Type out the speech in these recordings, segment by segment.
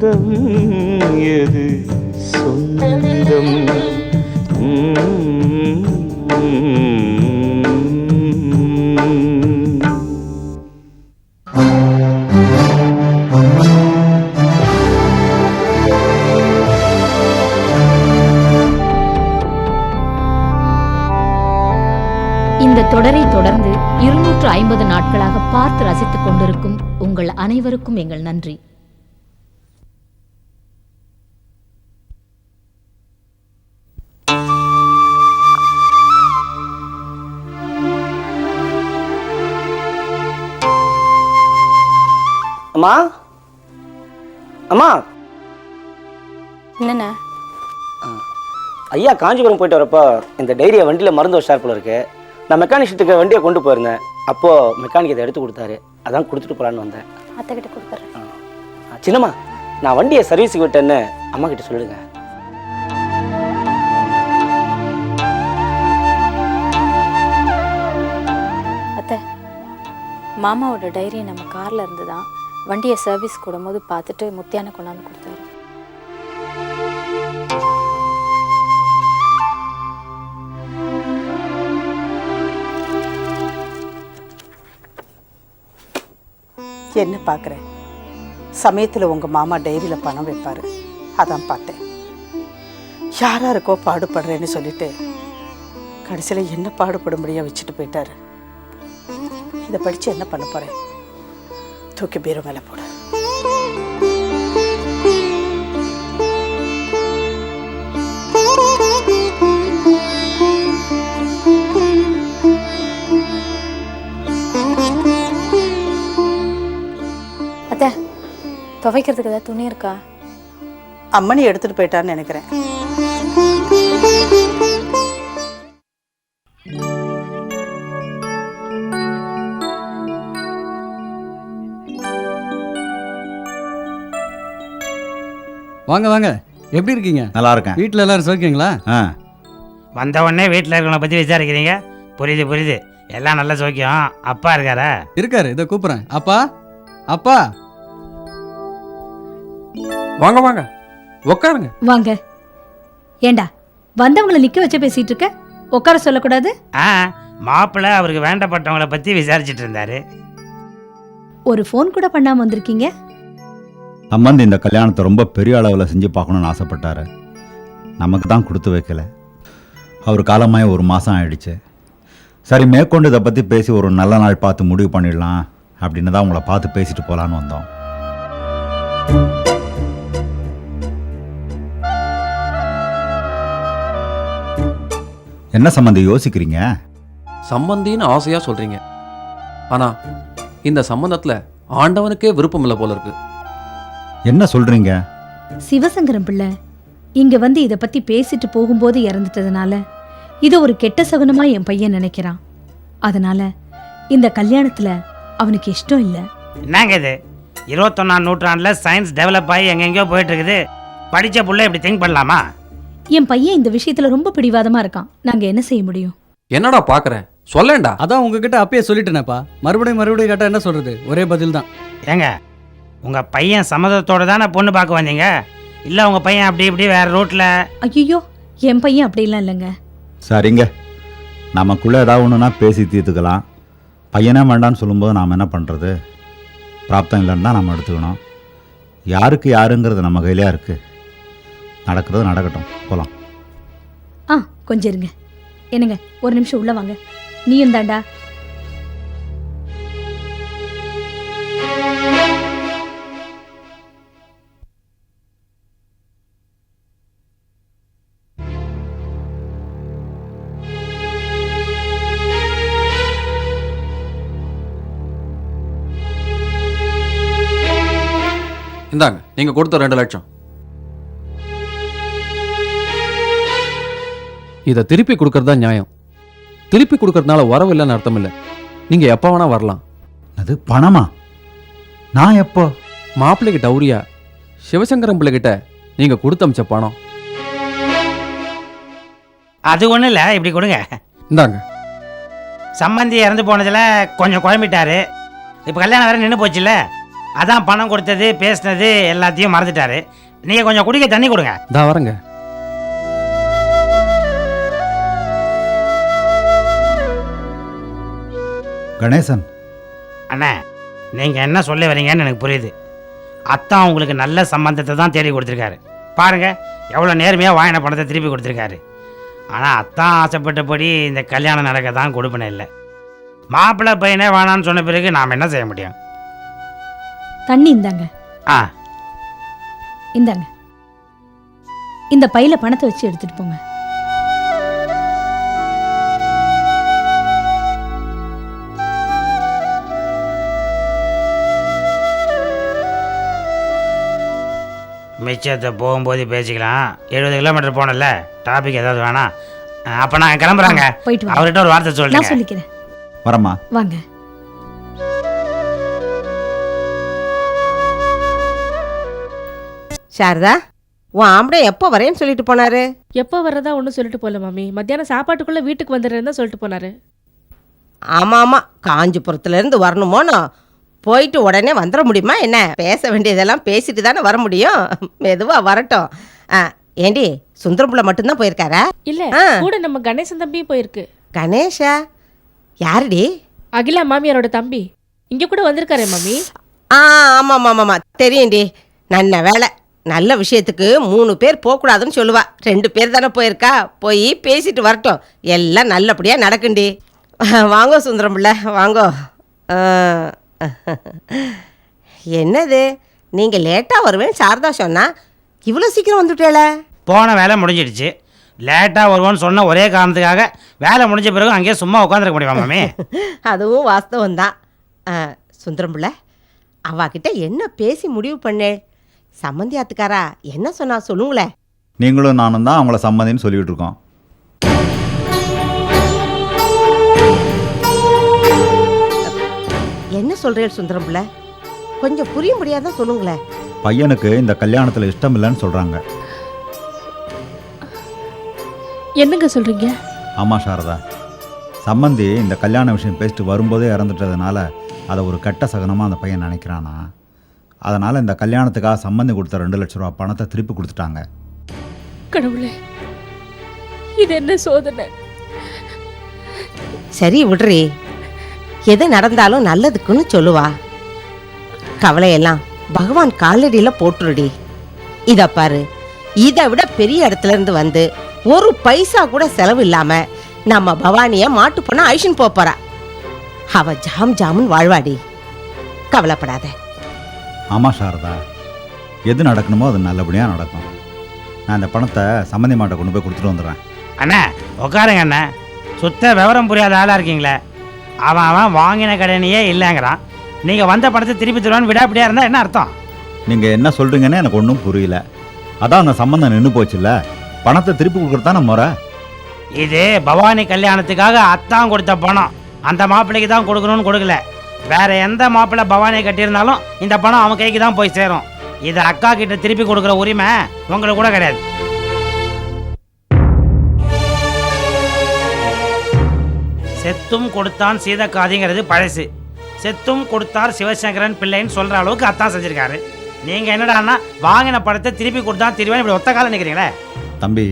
சொந்தம் எது? சொந்தம். இந்த தொடரை தொடர்ந்து இருநூற்று ஐம்பது நாட்களாக பார்த்து ரசித்துக் கொண்டிருக்கும் உங்கள் அனைவருக்கும் எங்கள் நன்றி. அம்மா? அம்மா? என்னண்ணே ஐயா காஞ்சிபுரம் போயிட்டு வரப்போ இந்த டைரியை வண்டியில் மறந்து வச்சார் போல இருக்கு. நான் மெக்கானிக் ஷீட்டுக்கு வண்டியை கொண்டு போயிருந்தேன். அப்போது மெக்கானிக் இதை எடுத்து கொடுத்தாரு. அதான் கொடுத்துட்டு போகலான்னு வந்தேன். அத்தைக்கிட்ட கொடுத்துட்றேன் ஆ, சின்னம்மா நான் வண்டியை சர்வீஸுக்கு விட்டேன்னு அம்மா கிட்ட சொல்லிடுங்க அத்தை மாமாவோட டைரி நம்ம காரில் இருந்து தான் வண்டியை சர்வீஸ் கூடும்போது பார்த்துட்டு முத்தியான கொண்டாந்து கொடுத்தாரு. என்ன பார்க்குறேன் சமயத்தில் உங்கள் மாமா டைரியில் பணம் வைப்பார். அதான் பார்த்தேன். யாராக இருக்கோ பாடுபடுறேன்னு சொல்லிட்டு கடைசியில் என்ன பாடுபடும்படியாக வச்சுட்டு போயிட்டாரு. இதை படித்து என்ன பண்ண போகிறேன் தூக்கி பீரோ மேலே போடு. அத்தை துவைக்கிறதுக்கு ஏதாவது துணி இருக்கா? அம்மனி எடுத்துகிட்டு போயிட்டான்னு நினைக்கிறேன். வாங்க வாங்க. எப்படி இருக்கீங்க? நல்லா இருக்கேன். வீட்டில் எல்லாரும் சௌக்கியங்களா ஆ. வந்த உடனே வீட்டில் இருக்கிறவங்கள பற்றி விசாரிக்கிறீங்க. புரியுது புரியுது. எல்லாம் நல்ல சௌக்கியம். அப்பா இருக்காரா? இருக்காரு. இதை கூப்பிட்றேன். அப்பா அப்பா. வாங்க வாங்க. உட்காருங்க வாங்க. ஏண்டா வந்தவங்களை நிக்க வச்சு பேசிட்டு இருக்க? உட்கார சொல்லக்கூடாது? ஆ மாப்பிள்ளை அவருக்கு வேண்டப்பட்டவங்கள பற்றி விசாரிச்சுட்டு இருந்தாரு. ஒரு ஃபோன் கூட பண்ணாம வந்திருக்கீங்க? சம்பந்தி இந்த கல்யாணத்தை ரொம்ப பெரிய அளவில் செஞ்சு பார்க்கணும்னு ஆசைப்பட்டாரு. நமக்கு தான் கொடுத்து வைக்கல. அவர் காலமாய் ஒரு மாதம் ஆயிடுச்சு. சரி மேற்கொண்டு இதை பற்றி பேசி ஒரு நல்ல நாள் பார்த்து முடிவு பண்ணிடலாம் அப்படின்னு தான் உங்களை பார்த்து பேசிட்டு போகலான்னு வந்தோம். என்ன சம்மந்தி யோசிக்கிறீங்க? சம்பந்தின்னு ஆசையா சொல்றீங்க. ஆனா இந்த சம்பந்தத்துல ஆண்டவனுக்கே விருப்பம் இல்லை போல இருக்கு. என்ன சொல்கிறீங்க சிவசங்கரம் பிள்ளை இங்க வந்து இத பத்தி பேசிட்டு போகும்போது இறந்துட்டதுனால இது ஒரு கெட்ட சகுனமா என் பையன் நினைக்கிறான். அதனால இந்த கல்யாணத்துல அவனுக்கு இஷ்டம் இல்ல. என்னங்க இது? இருபத்தொன்னாம் நூற்றாண்டில் சயின்ஸ் டெவலப் ஆகி எங்கெங்கேயோ போயிட்டு இருக்குது படித்த புள்ள இப்படி திங்க் பண்ணலாமா? என் பையன் இந்த விஷயத்துல ரொம்ப பிடிவாதமா இருக்கான். நாங்க என்ன செய்ய முடியும்? என்னடா பாக்குற? சொல்லேன்டா. அதான் உங்ககிட்ட அப்பயே சொல்லிட்டேனேப்பா. மறுபடியும் மறுபடியும் கேட்டால் என்ன சொல்றது? ஒரே பதில் தான் ஏங்க உங்கள் பையன் சம்மதத்தோடு தானே பொண்ணு பார்க்க வந்தீங்க? இல்லை உங்கள் பையன் அப்படி இப்படி வேறு ரூட்டில் ஐயோ என் பையன் அப்படிலாம் இல்லைங்க. சரிங்க நமக்குள்ளே ஏதாவது ஒன்றுனா பேசி தீர்த்துக்கலாம். பையனே வேண்டான்னு சொல்லும்போது நாம் என்ன பண்ணுறது பிராப்தம் இல்லைன்னு தான் நம்ம எடுத்துக்கணும். யாருக்கு யாருங்கிறது நம்ம கையிலையா இருக்குது நடக்கிறது நடக்கட்டும். போகலாம் ஆ கொஞ்சம் இருங்க. என்னங்க ஒரு நிமிஷம் உள்ள வாங்க. நீயும் தாண்டா. இந்தாங்க நீங்க கொடுத்த ரெண்டு லட்சம். இதை திருப்பி கொடுக்கறது தான் நியாயம். திருப்பி கொடுக்கறதுனால வரவு இல்லைன்னு அர்த்தம் இல்லை. நீங்க எப்போ வேணா வரலாம். அது பணமா? நான் எப்போ? மாப்பிள்ளைக்கு டௌரியா சிவசங்கரம் பிள்ளைகிட்ட நீங்க கொடுத்து அமிச்ச பணம். அது ஒன்றும் இல்லை இப்படி கொடுங்க. இந்தாங்க. சம்மந்தி இறந்து போனதில் கொஞ்சம் குழம்பிட்டாரு. இப்போ கல்யாணம் வேற நின்று போச்சுல்ல. அதான் பணம் கொடுத்தது பேசினது எல்லாத்தையும் மறந்துட்டாரு. நீங்கள் கொஞ்சம் குடிக்க தண்ணி கொடுங்க. இதா வரேங்க. கணேசன். அண்ணே நீங்கள் என்ன சொல்ல வரீங்கன்னு எனக்கு புரியுது. அத்தான் உங்களுக்கு நல்ல சம்பந்தத்தை தான் தேடி கொடுத்துருக்காரு. பாருங்க எவ்வளோ நேர்மையாக வாங்கின பணத்தை திருப்பி கொடுத்துருக்காரு. ஆனால் அத்தான் ஆசைப்பட்டபடி இந்த கல்யாணம் நடக்க தான் கொடுப்பின இல்லை. மாப்பிள்ளை பையனே வேணான்னு சொன்ன பிறகு நாம் என்ன செய்ய முடியும்? தண்ணி இந்தாங்க. ஆ. இந்தாங்க. இந்த பையில பணத்தை வச்சு எடுத்துட்டு போங்க. மிச்சத்தை போகும்போது பேசிக்கலாம். எழுபது கிலோமீட்டர் போனல டாபிக் ஏதாவது வேணாம். அப்போ நான் கிளம்புறாங்க. போயிட்டு வாங்க. அவர்கிட்ட ஒரு வார்த்தை நான் சொல்லுங்க சொல்லிக்கிறேன். வரமா வாங்க. சாரதா உன் ஆம்பளை எப்போ வரேன்னு சொல்லிட்டு போனாரு? எப்போ வர்றதா ஒன்றும் சொல்லிட்டு போகல மாமி. மத்தியானம் சாப்பாட்டுக்குள்ள வீட்டுக்கு வந்துடுறேன்னு தான் சொல்லிட்டு போனாரு. ஆமாம் ஆமாம் காஞ்சிபுரத்துலேருந்து வரணுமோனோ போயிட்டு உடனே வந்துட முடியுமா என்ன? பேச வேண்டியதெல்லாம் பேசிட்டு தானே வர முடியும். மெதுவாக வரட்டும். ஆ ஏண்டி சுந்தரம்புள்ள மட்டும்தான் போயிருக்காரா? இல்ல. கூட நம்ம கணேசன் தம்பியும் போயிருக்கு. கணேஷா? யாருடி? அகிலா மாமியாரோட தம்பி. இங்க கூட வந்திருக்காரே மாமி. ஆ ஆமாம் ஆமாம் ஆமாம் தெரியும்டி. நல்ல வேலை நல்ல விஷயத்துக்கு மூணு பேர் போகக்கூடாதுன்னு சொல்லுவா. ரெண்டு பேர் தானே போயிருக்கா? போய் பேசிட்டு வரட்டும். எல்லாம் நல்லபடியாக நடக்குண்டி. வாங்கோ சுந்தரம் பிள்ளை வாங்கோ. என்னது? நீங்கள் லேட்டாக வருவேன் சாரதா சொன்னா இவ்வளோ சீக்கிரம் வந்துட்டேல? போன வேலை முடிஞ்சிடுச்சு. லேட்டாக வருவோன்னு சொன்ன ஒரே காரணத்துக்காக வேலை முடிஞ்ச பிறகு அங்கேயே சும்மா உட்காந்துருக்க முடியுமா மாமி? அதுவும் வாஸ்தவம் தான் சுந்தரம் பிள்ளை அவகிட்ட என்ன பேசி முடிவு பண்ணே சம்மந்தியாத்துக்காரா? என்ன சொன்னா? சொல்லுங்களேன் நீங்களும் நானும் தான் அவங்கள சம்மதின்னு சொல்லிட்டு இருக்கோம் என்ன சொல்றேன் சுந்தரம் பிள்ளை? கொஞ்சம் புரிய முடியாதான் சொல்லுங்களேன் பையனுக்கு இந்த கல்யாணத்தில் இஷ்டம் இல்லைன்னு சொல்கிறாங்க என்னங்க சொல்றீங்க? ஆமாம் சாரதா. சம்மந்தி இந்த கல்யாண விஷயம் பேசிட்டு வரும்போதே இறந்துட்டதுனால அதை ஒரு கெட்ட சகனமாக அந்த பையன் நினைக்கிறானா? அதனால் இந்த கல்யாணத்துக்காக சம்மந்தி கொடுத்த ரெண்டு லட்ச ரூபா பணத்தை திருப்பி கொடுத்துட்டாங்க. கடவுளே இது என்ன சோதனை? சரி விடுறி. எது நடந்தாலும் நல்லதுக்குன்னு சொல்லுவா. கவலையெல்லாம் பகவான் காலடியில் போட்டுருடி. இத பாரு இதை விட பெரிய இடத்துல இருந்து வந்து ஒரு பைசா கூட செலவு இல்லாம நம்ம பவானிய மாட்டு பொண்ண ஐஷன் போறா. அவ ஜாம் ஜாமுன் வாழ்வாடி. கவலைப்படாத. ஆமாம் சாரதா. எது நடக்கணுமோ அது நல்லபடியாக நடக்கும். நான் இந்த பணத்தை சம்மந்தி மாட்டை கொண்டு போய் கொடுத்துட்டு வந்துடுறேன். அண்ணா உட்காருங்க அண்ணா. சுத்த விவரம் புரியாத ஆளாக இருக்கீங்களே. அவன் அவன் வாங்கின கடனையே இல்லைங்கிறான். நீங்கள் வந்த பணத்தை திருப்பி தருவான்னு விடாப்பிடியாக இருந்தால் என்ன அர்த்தம்? நீங்கள் என்ன சொல்கிறீங்கன்னு எனக்கு ஒன்றும் புரியல. அதான் அந்த சம்மந்தம் நின்று போச்சுல்ல. பணத்தை திருப்பி கொடுக்குறதான முறை? இது பவானி கல்யாணத்துக்காக அத்தான் கொடுத்த பணம். அந்த மாப்பிள்ளைக்கு தான் கொடுக்கணும்னு கொடுக்கல. வேற எந்த மாப்பிள்ளை பவானி கட்டியிருந்தாலும் இந்த பணம் அவன் கைக்கு தான் போய் சேரும். இது அக்கா கிட்ட திருப்பி கொடுக்குற உரிமை உங்களுக்கு கூட கிடையாது. செத்தும் கொடுத்தான் சீதக்காதிங்கிறது பழசு. செத்தும் கொடுத்தார் சிவசங்கரன் பிள்ளைன்னு சொல்ற அளவுக்கு அத்தான் செஞ்சிருக்காரு. நீங்க என்னடான்னா வாங்கின படத்தை திருப்பி கொடுத்தா திருவேன். இப்படி ஒத்த காலம் நிற்கிறீங்களே தம்பி.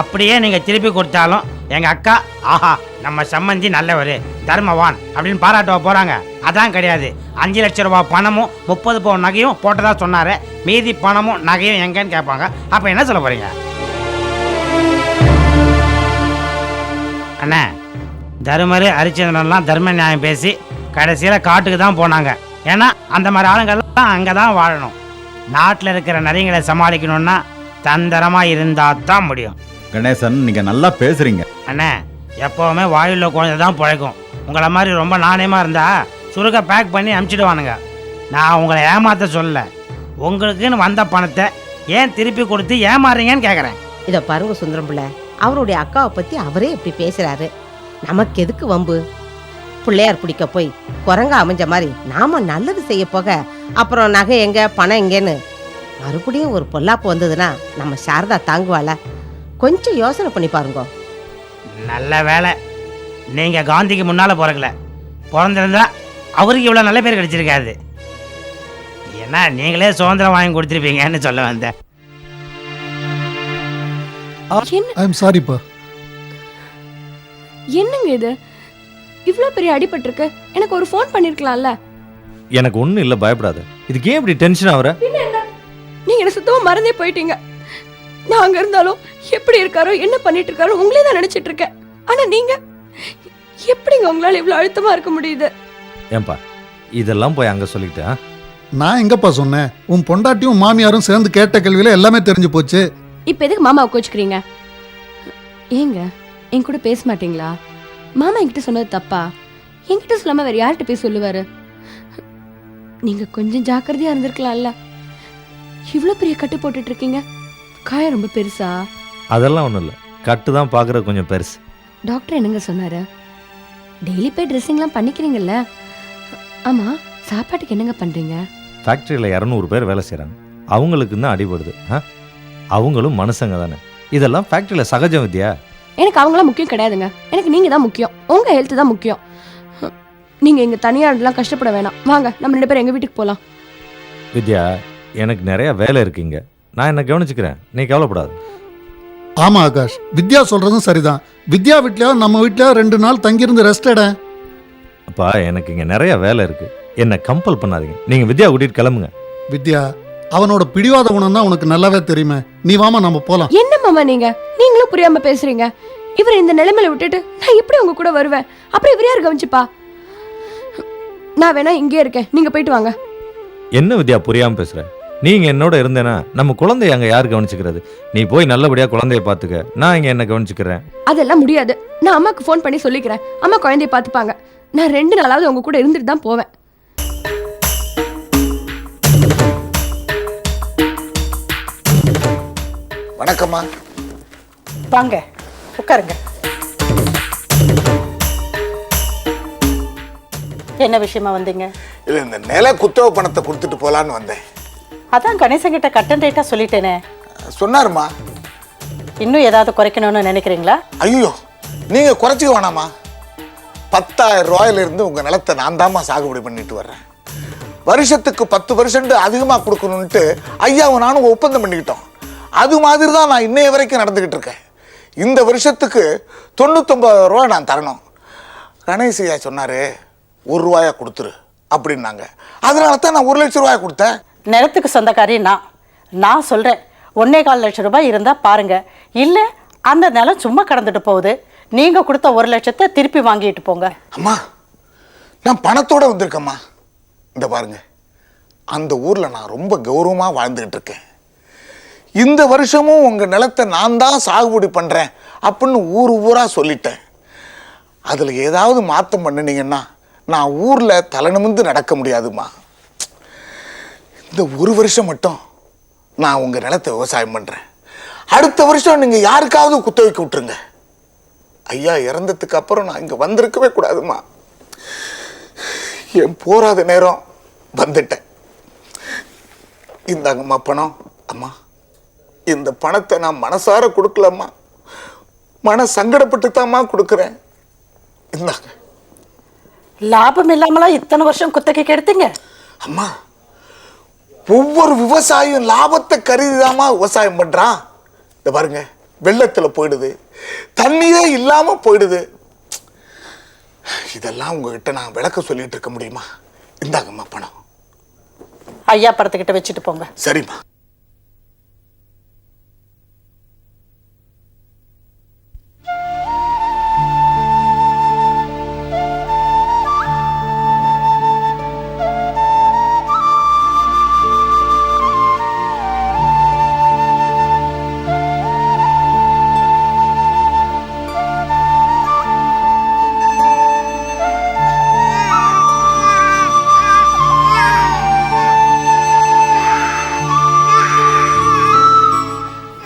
அப்படியே நீங்கள் திருப்பி கொடுத்தாலும் எங்கள் அக்கா ஆஹா நம்ம சம்மந்தி நல்லவர் தர்மவான் அப்படின்னு பாராட்டுவா போகிறாங்க அதான் கிடையாது. அஞ்சு லட்ச ரூபா பணமும் முப்பது பவுன் நகையும் போட்டதா சொன்னார். மீதி பணமும் நகையும் எங்கன்னு கேட்பாங்க. அப்போ என்ன சொல்ல போகிறீங்க அண்ணா தருமர் ஹரிச்சந்திரன்லாம் தர்ம நியாயம் பேசி கடைசியில் காட்டுக்கு தான் போனாங்க. ஏன்னா அந்த மாதிரி ஆளுங்கள்லாம் அங்கே தான் வாழணும். நாட்டில் இருக்கிற நரிங்களை சமாளிக்கணும்னா தந்திரமாக இருந்தால் தான் முடியும். கணேசன் நீங்கள் நல்லா பேசுகிறீங்க அண்ணே எப்போவுமே வாயுள்ள குழந்தை தான் பிழைக்கும். உங்களை மாதிரி ரொம்ப நாணயமாக இருந்தா சுருக்க பேக் பண்ணி அனுப்பிச்சிடுவானுங்க நான் உங்களை ஏமாத்த சொல்லல. உங்களுக்குன்னு வந்த பணத்தை ஏன் திருப்பி கொடுத்து ஏமாறுறீங்கன்னு கேட்குறேன் இத பாருங்க சுந்தரம் பிள்ளை அவருடைய அக்காவை பத்தி அவரே இப்படி பேசுறாரு. நமக்கு எதுக்கு வம்பு? பிள்ளையார் பிடிக்க போய் குரங்கா அமைஞ்ச மாதிரி நாம நல்லது செய்ய போக அப்புறம் நகை எங்க பணம் எங்கன்னு? மறுபடியும் ஒரு பொல்லாப்பு வந்ததுன்னா நம்ம சாரதா தாங்குவாள? கொஞ்சம் யோசனை பண்ணி பாருங்க. நல்ல வேலை. நீங்கள் காந்திக்கு முன்னால் பிறக்கல. பிறந்திருந்தா அவருக்கு இவ்வளோ நல்ல பேர் கிடைச்சிருக்காது. என்ன நீங்களே சுதந்திரம் வாங்கி கொடுத்துருப்பீங்கன்னு சொல்ல வந்தேன். ஐ எம் சாரிப்பா என்னங்க இது? இவ்வளோ பெரிய அடிபட்டிருக்கு. எனக்கு ஒரு ஃபோன் பண்ணிருக்கலாம்ல. எனக்கு ஒன்றும் இல்லை பயப்படாத. இதுக்கு ஏன் இப்படி டென்ஷன் ஆகுற? பின்ன என்ன? நீங்க என்ன சுத்தமா மறந்தே போயிட்டீங்க. நான் அங்க இருந்தாலும் எப்படி இருக்காரோ என்ன பண்ணிட்டு இருக்காரோ உங்களே தான் நினைச்சிட்டு இருக்கேன். ஆனா நீங்க எப்படிங்க உங்களால இவ்வளவு அழுத்தமா இருக்க முடியுது? ஏன்பா இதெல்லாம் போய் அங்கே சொல்லிக்கிட்டு ஆ? நான் எங்கப்பா சொன்னேன்? உன் பொண்டாட்டியும் மாமியாரும் சேர்ந்து கேட்ட கேள்வியில எல்லாமே தெரிஞ்சு போச்சு. இப்ப எதுக்கு மாமாவை கோச்சுக்கிறீங்க ஏங்க என் கூட பேச மாட்டீங்களா? மாமா என்கிட்ட சொன்னது தப்பா? என்கிட்ட சொல்லாம வேற யார்கிட்ட போய் சொல்லுவாரு? நீங்க கொஞ்சம் ஜாக்கிரதையா இருந்திருக்கலாம்ல. இவ்ளோ பெரிய கட்டு போட்டுட்டு இருக்கீங்க. காயம் ரொம்ப பெருசா? அதெல்லாம் ஒன்றும் இல்லை. கட்டு தான் பார்க்குறது கொஞ்சம் பெருசு. டாக்டர் என்னங்க சொன்னாரு? டெய்லி போய் ட்ரெஸ்ஸிங்லாம் பண்ணிக்கிறீங்கல்ல? ஆமா சாப்பாட்டுக்கு என்னங்க பண்றீங்க? ஃபேக்ட்ரியில் இரநூறு பேர் வேலை செய்கிறாங்க அவங்களுக்கு தான் அடிபடுது. ஆ? அவங்களும் மனுஷங்க தானே. இதெல்லாம் ஃபேக்ட்ரியில் சகஜம் வித்யா? எனக்கு அவங்களாம் முக்கியம் கிடையாதுங்க. எனக்கு நீங்க தான் முக்கியம். உங்க ஹெல்த் தான் முக்கியம். நீங்க இங்க தனியா இருந்தெல்லாம் கஷ்டப்பட வேணாம். வாங்க நம்ம ரெண்டு பேரும் எங்க வீட்டுக்கு போலாம். வித்யா எனக்கு நிறைய வேலை இருக்குங்க. நான் என்ன கவனிச்சுக்கிறேன். நீ கவலைப்படாத. ஆமா ஆகாஷ். வித்யா சொல்றதும் சரிதான். வித்யா வீட்லயோ நம்ம வீட்லயோ ரெண்டு நாள் தங்கியிருந்து ரெஸ்ட் எட. அப்பா எனக்கு இங்கே நிறைய வேலை இருக்குது என்னை கம்பல் பண்ணாதீங்க. நீங்கள் வித்யா கூட்டிகிட்டு கிளம்புங்க. வித்யா அவனோட பிடிவாத குணம் தான் உனக்கு நல்லாவே தெரியுமே. நீ வாமா நம்ம போலாம். என்ன மாமா நீங்க? நீங்களும் புரியாம பேசுறீங்க. இவர் இந்த நிலைமையில விட்டுட்டு நான் எப்படி உங்க கூட வருவேன்? அப்புறம் இவர் யார் கவனிச்சுப்பா? நான் வேணா இங்கே இருக்கேன். நீங்க போயிட்டு வாங்க. என்ன வித்யா புரியாமல் பேசுகிற நீங்கள் என்னோட இருந்தேன்னா நம்ம குழந்தைய அங்கே யார் கவனிச்சுக்கிறது? நீ போய் நல்லபடியாக குழந்தைய பார்த்துக்க நான் இங்கே என்ன கவனிச்சுக்கிறேன்? அதெல்லாம் முடியாது. நான் அம்மாக்கு ஃபோன் பண்ணி சொல்லிக்கிறேன். அம்மா குழந்தைய பார்த்துப்பாங்க நான் ரெண்டு நாளாவது உங்க கூட இருந்துட்டு தான் போவேன். வணக்கம்மா. வாங்க உட்காருங்க. என்ன விஷயமா வந்தீங்க? இல்லை இந்த நில குத்தவ பணத்தை கொடுத்துட்டு போகலான்னு வந்தேன். அதான் கணேசன் கிட்ட கட்டன் ரேட்டா சொல்லிட்டேனே. சொன்னாருமா இன்னும் ஏதாவது குறைக்கணும்னு நினைக்கிறீங்களா? ஐயோ நீங்கள் குறைச்சிக்க வேணாமா பத்தாயிரம் ரூபாயிலிருந்து உங்கள் நிலத்தை நான் தாம்மா சாகுபடி பண்ணிட்டு வர்றேன். வருஷத்துக்கு பத்து பர்சன்ட் அதிகமாக கொடுக்கணுன்ட்டு ஐயாவும் நானும் ஒப்பந்தம் பண்ணிக்கிட்டோம். அது மாதிரி தான் நான் இன்னைய வரைக்கும் நடந்துக்கிட்டு இருக்கேன். இந்த வருஷத்துக்கு தொண்ணூத்தொம்பது ரூபா நான் தரணும். கணேஷ் ஐயா சொன்னார் ஒரு ரூபாயா கொடுத்துரு அப்படின்னாங்க. அதனால தான் நான் ஒரு லட்சம் ரூபாய் கொடுத்தேன். நிலத்துக்கு சொந்தக்காரி நான். நான் சொல்கிறேன் ஒன்னே கால் லட்சம் ரூபாய் இருந்தால் பாருங்க. இல்லை அந்த நிலம் சும்மா கடந்துட்டு போகுது. நீங்கள் கொடுத்த ஒரு லட்சத்தை திருப்பி வாங்கிட்டு போங்க. அம்மா நான் பணத்தோட வந்திருக்கேம்மா. இந்த பாருங்க அந்த ஊரில் நான் ரொம்ப கௌரவமாக வாழ்ந்துக்கிட்டு இருக்கேன். இந்த வருஷமும் உங்கள் நிலத்தை நான் தான் சாகுபடி பண்ணுறேன் அப்படின்னு ஊர் ஊராக சொல்லிட்டேன். அதில் ஏதாவது மாற்றம் பண்ணினீங்கன்னா நான் ஊரில் தலைநிமிந்து நடக்க முடியாதும்மா. இந்த ஒரு வருஷம் மட்டும் நான் உங்கள் நிலத்தை விவசாயம் பண்ணுறேன் அடுத்த வருஷம் நீங்கள் யாருக்காவது குத்த வைக்க விட்டுருங்க. ஐயா இறந்ததுக்கு அப்புறம் நான் இங்கே வந்திருக்கவே கூடாதும்மா. என் போராத நேரம் வந்துட்டேன். இந்தாங்கம்மா பணம். அம்மா இந்த பணத்தை நான் மனசார கொடுக்கலம்மா. மன சங்கடப்பட்டு தாம்மா கொடுக்குறேன். இந்தாங்க. லாபம் இல்லாமலாம் இத்தனை வருஷம் குத்தகைக்கு எடுத்தீங்க? அம்மா ஒவ்வொரு விவசாயியும் லாபத்தை கருதிதாம்மா விவசாயம் பண்றான். இந்த பாருங்க வெள்ளத்துல போயிடுது. தண்ணியே இல்லாம போயிடுது. இதெல்லாம் உங்ககிட்ட நான் விளக்க சொல்லிட்டு இருக்க முடியுமா? இந்தாங்கம்மா பணம். ஐயா படத்துக்கிட்ட வச்சுட்டு போங்க. சரிம்மா.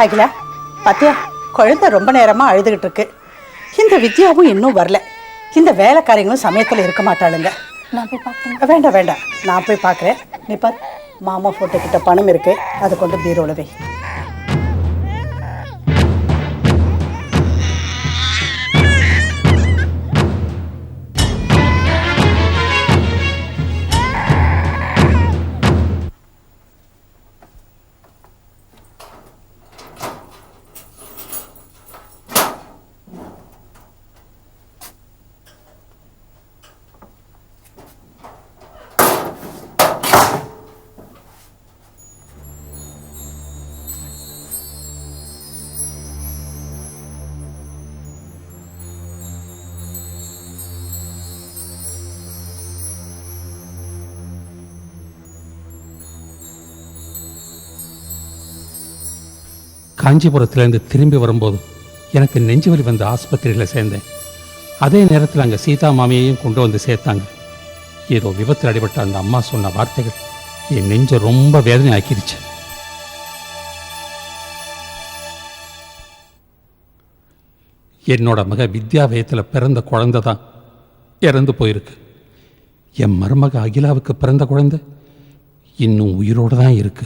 அகிலா பாத்தியா? குழந்தை ரொம்ப நேரமா அழுதுகிட்டு இருக்கு. இந்த வித்யாவும் இன்னும் வரல. இந்த வேலைக்காரங்களும் சமயத்தில் இருக்க மாட்டாளுங்க. நான் போய் பார்க்கணும் வேண்டாம் வேண்டாம். நான் போய் பார்க்குறேன். நீ பார் மாமா ஃபோட்டோ கிட்ட பணம் இருக்கு. அதை கொண்டு பீரோல வை. காஞ்சிபுரத்துலேருந்து திரும்பி வரும்போது எனக்கு நெஞ்சு வலி வந்த ஆஸ்பத்திரியில் சேர்ந்தேன். அதே நேரத்தில் அங்கே சீதா மாமியையும் கொண்டு வந்து சேர்த்தாங்க. ஏதோ விபத்தில் அடிபட்ட அந்த அம்மா சொன்ன வார்த்தைகள் என் நெஞ்சை ரொம்ப வேதனை ஆக்கிடுச்சு என்னோட மக வித்யா வயத்தில் பிறந்த குழந்தை தான் இறந்து போயிருக்கு. என் மருமக அகிலாவுக்கு பிறந்த குழந்தை இன்னும் உயிரோடு தான் இருக்கு.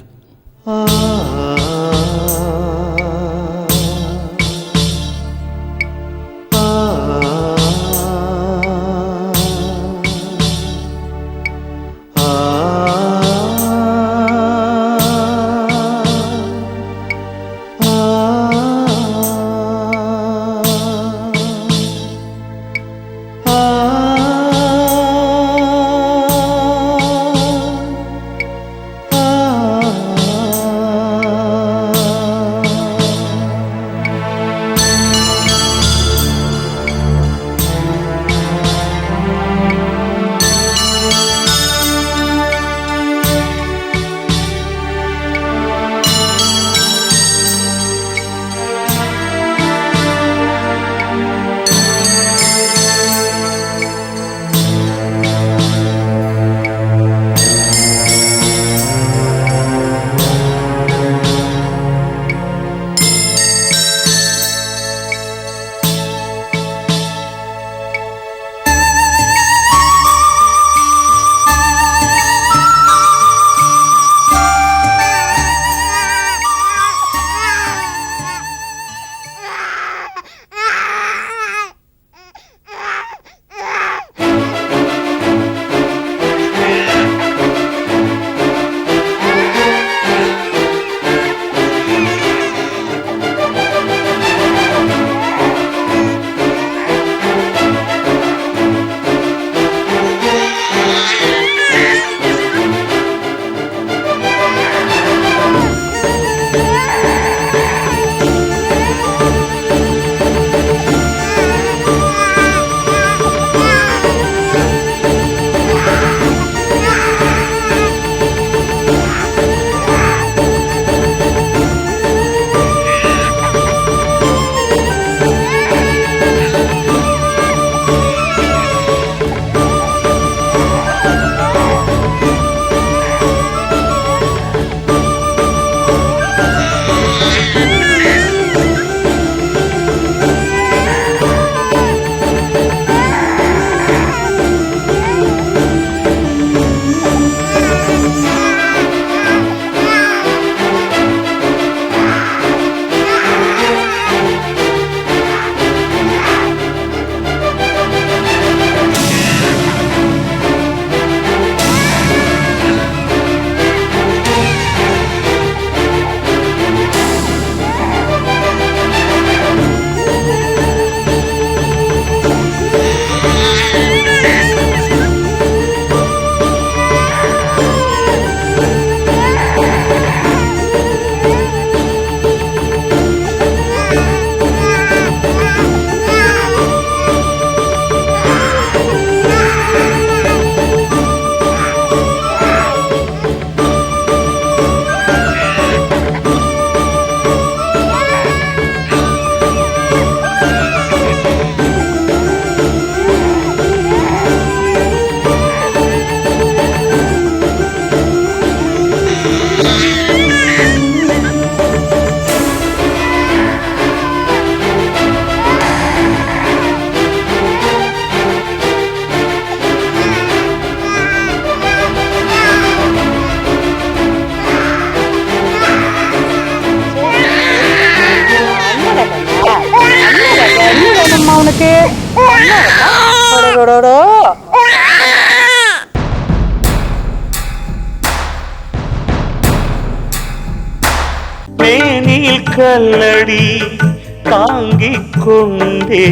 கொண்டே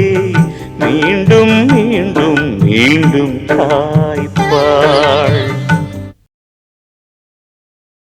மீண்டும் மீண்டும் மீண்டும். தா